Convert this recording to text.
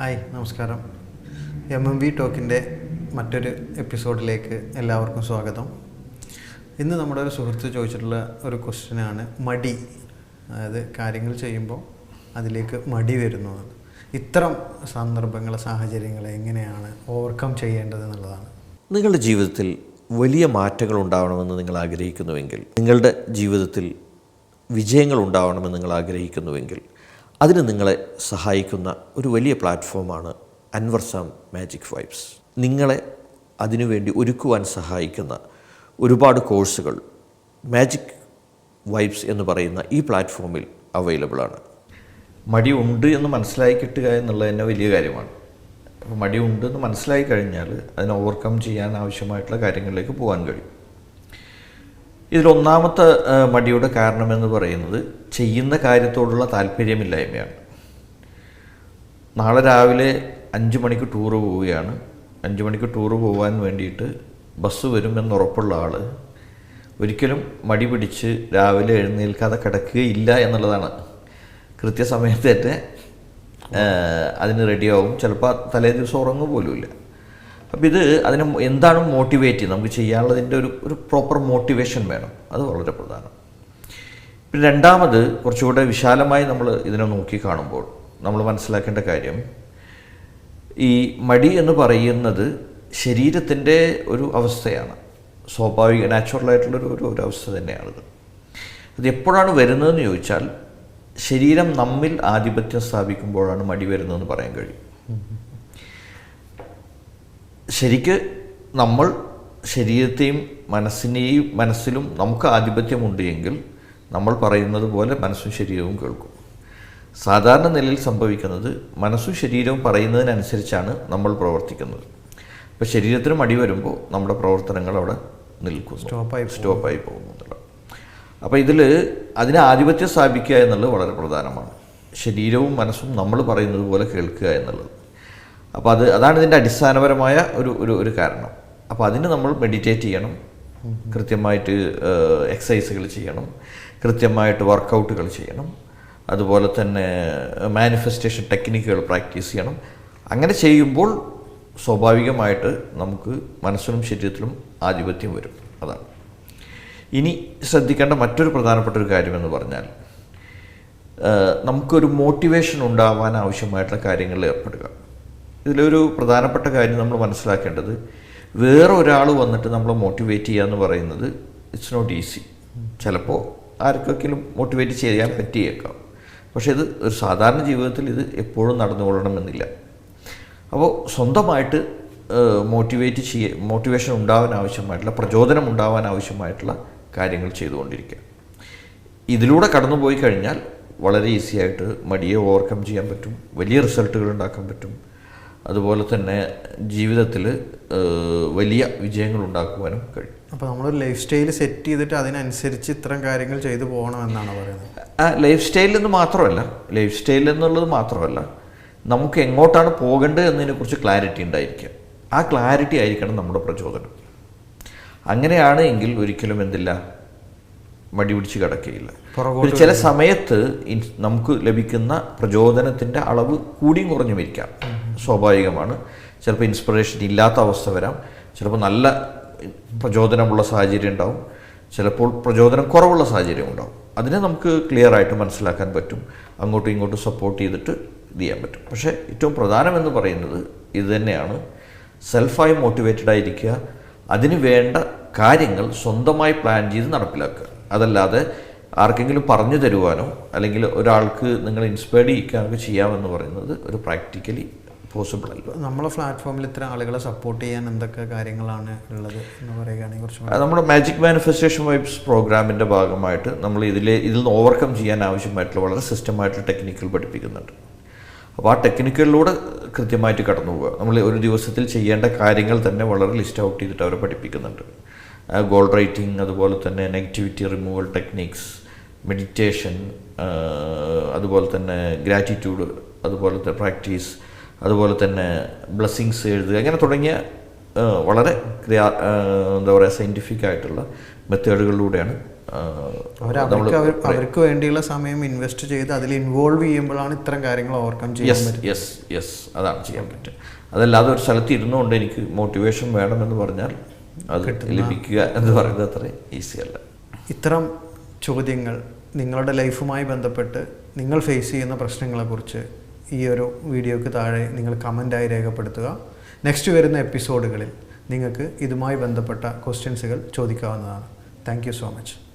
Hi നമസ്കാരം. M M V ടോക്കിന്റെ മറ്റൊരു എപ്പിസോഡിലേക്ക് എല്ലാവർക്കും സ്വാഗതം. ഇന്ന് നമ്മുടെ ഒരു സുഹൃത്ത് ചോദിച്ചിട്ടുള്ള ഒരു ക്വസ്റ്റ്യനാണ് മടി. അതായത് കാര്യങ്ങൾ ചെയ്യുമ്പോൾ അതിലേക്ക് മടി വരുന്നു ഇത്തരം സന്ദർഭങ്ങൾ സാഹചര്യങ്ങൾ എങ്ങനെയാണ് ഓവർകം ചെയ്യേണ്ടത് എന്നുള്ളതാണ്. നിങ്ങളുടെ ജീവിതത്തിൽ വലിയ മാറ്റങ്ങൾ ഉണ്ടാവണമെന്ന് നിങ്ങൾ ആഗ്രഹിക്കുന്നുവെങ്കിൽ നിങ്ങളുടെ ജീവിതത്തിൽ വിജയങ്ങൾ ഉണ്ടാവണമെന്ന് നിങ്ങൾ ആഗ്രഹിക്കുന്നുവെങ്കിൽ അതിന് നിങ്ങളെ സഹായിക്കുന്ന ഒരു വലിയ പ്ലാറ്റ്ഫോമാണ് അൻവർസാം മാജിക് വൈബ്സ്. നിങ്ങളെ അതിനുവേണ്ടി ഒരുക്കുവാൻ സഹായിക്കുന്ന ഒരുപാട് കോഴ്സുകൾ മാജിക് വൈബ്സ് എന്ന് പറയുന്ന ഈ പ്ലാറ്റ്ഫോമിൽ അവൈലബിൾ ആണ് മടി ഉണ്ട് എന്ന് മനസ്സിലാക്കി കിട്ടുക എന്നുള്ളത് തന്നെ വലിയ കാര്യമാണ്. അപ്പോൾ മടി ഉണ്ട് എന്ന് മനസ്സിലായി കഴിഞ്ഞാൽ അതിനെ ഓവർകം ചെയ്യാൻ ആവശ്യമായിട്ടുള്ള കാര്യങ്ങളിലേക്ക് പോകാൻ കഴിയും. ഇതിലൊന്നാമത്തെ മടിയുടെ കാരണമെന്ന് പറയുന്നത് ചെയ്യുന്ന കാര്യത്തോടുള്ള താല്പര്യമില്ലായ്മയാണ്. നാളെ രാവിലെ അഞ്ച് മണിക്ക് ടൂറ് പോവുകയാണ്. അഞ്ച് മണിക്ക് ടൂറ് പോകാൻ വേണ്ടിയിട്ട് ബസ് വരുമെന്ന് ഉറപ്പുള്ള ആൾ ഒരിക്കലും മടി പിടിച്ച് രാവിലെ എഴുന്നേൽക്കാതെ കിടക്കുകയില്ല എന്നുള്ളതാണ്. കൃത്യസമയത്ത് തന്നെ ആ, അതിന് റെഡിയാവും ചിലപ്പോൾ തലേ ദിവസം ഉറങ്ങുക പോലുമില്ല അപ്പോൾ ഇത് അതിന് എന്താണ് മോട്ടിവേറ്റ് നമുക്ക് ചെയ്യാനുള്ളതിന്റെ ഒരു ഒരു പ്രോപ്പർ മോട്ടിവേഷൻ വേണം. അത് വളരെ പ്രധാനം. പിന്നെ രണ്ടാമത് കുറച്ചുകൂടെ വിശാലമായി നമ്മൾ ഇതിനെ നോക്കി കാണുമ്പോൾ നമ്മൾ മനസ്സിലാക്കേണ്ട കാര്യം ഈ മടി എന്ന് പറയുന്നത് ശരീരത്തിന്റെ ഒരു അവസ്ഥയാണ്. സ്വാഭാവിക നാച്ചുറലായിട്ടുള്ളൊരു ഒരു ഒരു അവസ്ഥ തന്നെയാണിത്. അത് എപ്പോഴാണ് വരുന്നതെന്ന് ചോദിച്ചാൽ ശരീരം നമ്മിൽ ആധിപത്യം സ്ഥാപിക്കുമ്പോഴാണ് മടി വരുന്നതെന്ന് പറയാൻ കഴിയും. ശരിക്ക് നമ്മൾ ശരീരത്തെയും മനസ്സിനെയും മനസ്സിലും നമുക്ക് ആധിപത്യമുണ്ട് എങ്കിൽ നമ്മൾ പറയുന്നത് പോലെ മനസ്സും ശരീരവും കേൾക്കും. സാധാരണ നിലയിൽ സംഭവിക്കുന്നത് മനസ്സും ശരീരവും പറയുന്നതിനനുസരിച്ചാണ് നമ്മൾ പ്രവർത്തിക്കുന്നത്. അപ്പോൾ ശരീരത്തിന് അടി വരുമ്പോൾ നമ്മുടെ പ്രവർത്തനങ്ങൾ അവിടെ നിൽക്കും സ്റ്റോപ്പായി സ്റ്റോപ്പായി പോകുന്നു എന്നുള്ളത്. അപ്പോൾ ഇതിൽ അതിനെ ആധിപത്യം സ്ഥാപിക്കുക എന്നുള്ളത് വളരെ പ്രധാനമാണ്. ശരീരവും മനസ്സും നമ്മൾ പറയുന്നത് പോലെ കേൾക്കുക എന്നുള്ളത്. അപ്പോൾ അത് അതാണ് ഇതിന്റെ അടിസ്ഥാനപരമായ ഒരു ഒരു ഒരു കാരണം. അപ്പോൾ അതിന് നമ്മൾ മെഡിറ്റേറ്റ് ചെയ്യണം. കൃത്യമായിട്ട് എക്സസൈസുകൾ ചെയ്യണം. കൃത്യമായിട്ട് വർക്കൗട്ടുകൾ ചെയ്യണം. അതുപോലെ തന്നെ മാനിഫെസ്റ്റേഷൻ ടെക്നിക്കുകൾ പ്രാക്ടീസ് ചെയ്യണം. അങ്ങനെ ചെയ്യുമ്പോൾ സ്വാഭാവികമായിട്ട് നമുക്ക് മനസ്സിലും ശരീരത്തിലും ആധിപത്യം വരും. അതാണ്. ഇനി ശ്രദ്ധിക്കേണ്ട മറ്റൊരു പ്രധാനപ്പെട്ട ഒരു കാര്യമെന്ന് പറഞ്ഞാൽ നമുക്കൊരു മോട്ടിവേഷൻ ഉണ്ടാവാൻ ആവശ്യമായിട്ടുള്ള കാര്യങ്ങളിൽ ഏർപ്പെടുക. ഇതിലൊരു പ്രധാനപ്പെട്ട കാര്യം നമ്മൾ മനസ്സിലാക്കേണ്ടത് വേറെ ഒരാൾ വന്നിട്ട് നമ്മളെ മോട്ടിവേറ്റ് ചെയ്യുക എന്ന് പറയുന്നത് ഇറ്റ്സ് നോട്ട് ഈസി ചിലപ്പോൾ ആർക്കെങ്കിലും മോട്ടിവേറ്റ് ചെയ്യാൻ പറ്റിയേക്കാം. പക്ഷേ ഇത് ഒരു സാധാരണ ജീവിതത്തിൽ ഇത് എപ്പോഴും നടന്നുകൊള്ളണമെന്നില്ല. അപ്പോൾ സ്വന്തമായിട്ട് മോട്ടിവേറ്റ് ചെയ്യ മോട്ടിവേഷൻ ഉണ്ടാവാൻ ആവശ്യമായിട്ടുള്ള പ്രചോദനം ഉണ്ടാവാൻ ആവശ്യമായിട്ടുള്ള കാര്യങ്ങൾ ചെയ്തുകൊണ്ടിരിക്കുക. ഇതിലൂടെ കടന്നുപോയി കഴിഞ്ഞാൽ വളരെ ഈസിയായിട്ട് മടിയെ ഓവർകം ചെയ്യാൻ പറ്റും വലിയ റിസൾട്ടുകൾ ഉണ്ടാക്കാൻ പറ്റും. അതുപോലെ തന്നെ ജീവിതത്തിൽ വലിയ വിജയങ്ങൾ ഉണ്ടാക്കുവാനും കഴിയും. അപ്പോൾ നമ്മളൊരു ലൈഫ് സ്റ്റൈൽ സെറ്റ് ചെയ്തിട്ട് അതിനനുസരിച്ച് ഇത്തരം കാര്യങ്ങൾ ചെയ്തു പോകണമെന്നാണ് പറയുന്നത്? ആ ലൈഫ് സ്റ്റൈലിൽ നിന്ന് മാത്രമല്ല ലൈഫ് സ്റ്റൈൽ എന്നുള്ളത് മാത്രമല്ല നമുക്ക് എങ്ങോട്ടാണ് പോകേണ്ടത് എന്നതിനെക്കുറിച്ച് ക്ലാരിറ്റി ഉണ്ടായിരിക്കുക ആ ക്ലാരിറ്റി ആയിരിക്കണം നമ്മുടെ പ്രചോദനം. അങ്ങനെയാണ് എങ്കിൽ ഒരിക്കലും എന്തില്ല മടി പിടിച്ച് കിടക്കുകയില്ല ചില സമയത്ത് നമുക്ക് ലഭിക്കുന്ന പ്രചോദനത്തിന്റെ അളവ് കൂടിയും കുറഞ്ഞും ഇരിക്കാം സ്വാഭാവികമാണ്. ചിലപ്പോൾ ഇൻസ്പിറേഷൻ ഇല്ലാത്ത അവസ്ഥ വരാം. ചിലപ്പോൾ നല്ല പ്രചോദനമുള്ള സാഹചര്യം ഉണ്ടാവും. ചിലപ്പോൾ പ്രചോദനം കുറവുള്ള സാഹചര്യം ഉണ്ടാവും. അതിനെ നമുക്ക് ക്ലിയർ ആയിട്ട് മനസ്സിലാക്കാൻ പറ്റും. അങ്ങോട്ടും ഇങ്ങോട്ടും സപ്പോർട്ട് ചെയ്തിട്ട് ഇത് ചെയ്യാൻ പറ്റും. പക്ഷേ ഏറ്റവും പ്രധാനമെന്ന് പറയുന്നത് ഇത് തന്നെയാണ്. സെൽഫായി മോട്ടിവേറ്റഡ് ആയിരിക്കുക. അതിന് വേണ്ട കാര്യങ്ങൾ സ്വന്തമായി പ്ലാൻ ചെയ്ത് നടപ്പിലാക്കുക. അതല്ലാതെ ആർക്കെങ്കിലും പറഞ്ഞു തരുവാനോ അല്ലെങ്കിൽ ഒരാൾക്ക് നിങ്ങൾ ഇൻസ്പയർഡ് ചെയ്യിക്കാനൊക്കെ ചെയ്യാമെന്ന് പറയുന്നത് ഒരു പ്രാക്ടിക്കലി പോസിബിൾ അല്ല നമ്മളെ പ്ലാറ്റ്ഫോമിൽ ഇത്ര ആളുകളെ സപ്പോർട്ട് ചെയ്യാൻ എന്തൊക്കെ കാര്യങ്ങളാണ് ഉള്ളത് എന്ന് പറയുകയാണെങ്കിൽ കുറച്ച് നമ്മുടെ മാജിക് മാനിഫെസ്റ്റേഷൻ വൈബ്സ് പ്രോഗ്രാമിന്റെ ഭാഗമായിട്ട് നമ്മൾ ഇതിലെ ഇതിൽ നിന്ന് ഓവർകം ചെയ്യാൻ ആവശ്യമായിട്ടുള്ള വളരെ സിസ്റ്റമായിട്ടുള്ള ടെക്നിക്കുകൾ പഠിപ്പിക്കുന്നുണ്ട്. അപ്പോൾ ആ ടെക്നിക്കുകളിലൂടെ കൃത്യമായിട്ട് കടന്നു പോവുക. നമ്മൾ ഒരു ദിവസത്തിൽ ചെയ്യേണ്ട കാര്യങ്ങൾ തന്നെ വളരെ ലിസ്റ്റ് ഔട്ട് ചെയ്തിട്ട് അവരെ പഠിപ്പിക്കുന്നുണ്ട്. ഗോൾ റൈറ്റിംഗ് അതുപോലെ തന്നെ നെഗറ്റിവിറ്റി റിമൂവൽ ടെക്നിക്സ് മെഡിറ്റേഷൻ അതുപോലെ തന്നെ ഗ്രാറ്റിറ്റ്യൂഡ് അതുപോലത്തെ പ്രാക്ടീസ് അതുപോലെ തന്നെ ബ്ലെസ്സിങ്സ് എഴുതുക അങ്ങനെ തുടങ്ങിയ വളരെ ക്രിയാ എന്താ പറയുക സയന്റിഫിക് ആയിട്ടുള്ള മെത്തേഡുകളിലൂടെയാണ് അവർക്ക് വേണ്ടിയുള്ള സമയം ഇൻവെസ്റ്റ് ചെയ്ത് അതിൽ ഇൻവോൾവ് ചെയ്യുമ്പോഴാണ് ഇത്തരം കാര്യങ്ങൾ ഓവർകം ചെയ്യാൻ യെസ് യെസ് അതാണ് ചെയ്യാൻ പറ്റുക. അതല്ലാതെ ഒരു സ്ഥലത്ത് ഇരുന്നുകൊണ്ട് എനിക്ക് മോട്ടിവേഷൻ വേണമെന്ന് പറഞ്ഞാൽ അത് ലഭിക്കുക എന്ന് പറയുന്നത് അത്ര ഈസി അല്ല. ഇത്തരം ചോദ്യങ്ങൾ നിങ്ങളുടെ ലൈഫുമായി ബന്ധപ്പെട്ട് നിങ്ങൾ ഫേസ് ചെയ്യുന്ന പ്രശ്നങ്ങളെക്കുറിച്ച് ഈ ഒരു വീഡിയോക്ക് താഴെ നിങ്ങൾ കമന്റായി രേഖപ്പെടുത്തുക. നെക്സ്റ്റ് വരുന്ന എപ്പിസോഡുകളിൽ നിങ്ങൾക്ക് ഇതുമായി ബന്ധപ്പെട്ട ക്വസ്റ്റ്യൻസുകൾ ചോദിക്കാവുന്നതാണ്. Thank so much